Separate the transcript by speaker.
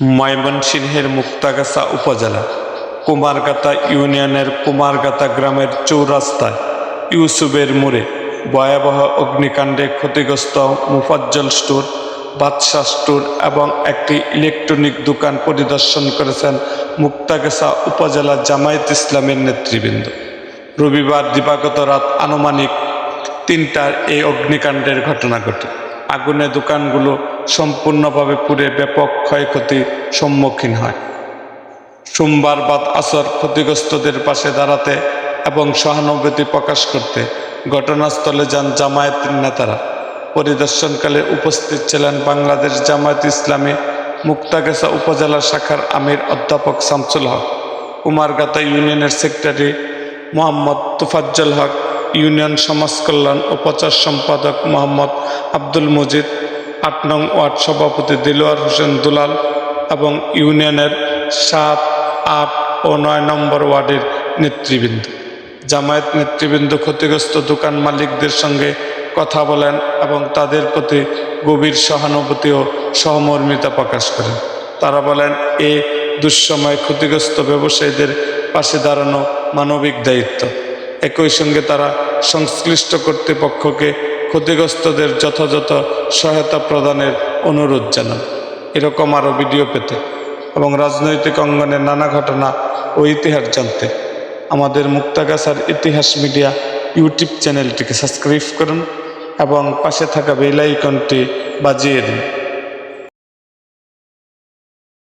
Speaker 1: ময়মনসিংহের মুক্তাগাছা উপজেলা, কুমারগাতা ইউনিয়নের কুমারগাতা গ্রামের চৌরাস্তায়, ইউসুফের মোড়ে ভয়াবহ অগ্নিকাণ্ডে ক্ষতিগ্রস্ত মুফাজ্জল স্টোর, বাদশাহ স্টোর এবং একটি ইলেকট্রনিক দোকান পরিদর্শন করেছেন মুক্তাগাছা উপজেলা জামায়াত ইসলামের নেতৃবৃন্দ। রবিবার দিবাগত রাত আনুমানিক তিনটার এই অগ্নিকাণ্ডের ঘটনা ঘটে। আগুনে দোকানগুলো সম্পূর্ণভাবে পুড়ে ব্যাপক ক্ষয়ক্ষতির সম্মুখীন হয়। সোমবার বাদ আসর ক্ষতিগ্রস্তদের পাশে দাঁড়াতে এবং সহানুভূতি প্রকাশ করতে ঘটনাস্থলে যান জামায়াতের নেতারা। পরিদর্শনকালে উপস্থিত ছিলেন বাংলাদেশ জামায়াত ইসলামী মুক্তাগেসা উপজেলা শাখার আমির অধ্যাপক শামসুল হক কুমারগাতা ইউনিয়নের সেক্রেটারি মোহাম্মদ তুফাজ্জল হক ইউনিয়ন সমাজ কল্যাণ ও প্রচার সম্পাদক মোহাম্মদ আব্দুল মজিদ, আট নং ওয়ার্ড সভাপতি দিলোয়ার হোসেন দুলাল এবং ইউনিয়নের সাত, আট ও নয় নম্বর ওয়ার্ডের নেতৃবৃন্দ। জামায়াত নেতৃবৃন্দ ক্ষতিগ্রস্ত দোকান মালিকদের সঙ্গে কথা বলেন এবং তাদের প্রতি গভীর সহানুভূতি ও সহমর্মিতা প্রকাশ করেন। তারা বলেন, এ দুঃসময় ক্ষতিগ্রস্ত ব্যবসায়ীদের পাশে দাঁড়ানো মানবিক দায়িত্ব। একই সঙ্গে তারা সংশ্লিষ্ট কর্তৃপক্ষকে ক্ষতিগ্রস্তদের যথাযথ সহায়তা প্রদানের অনুরোধ জানান। এরকম আরও ভিডিও পেতে এবং রাজনৈতিক অঙ্গনের নানা ঘটনা ও ইতিহাস জানতে আমাদের মুক্তাগাছার ইতিহাস মিডিয়া ইউটিউব চ্যানেলটিকে সাবস্ক্রাইব করুন এবং পাশে থাকা বেল আইকনটি বাজিয়ে দিন।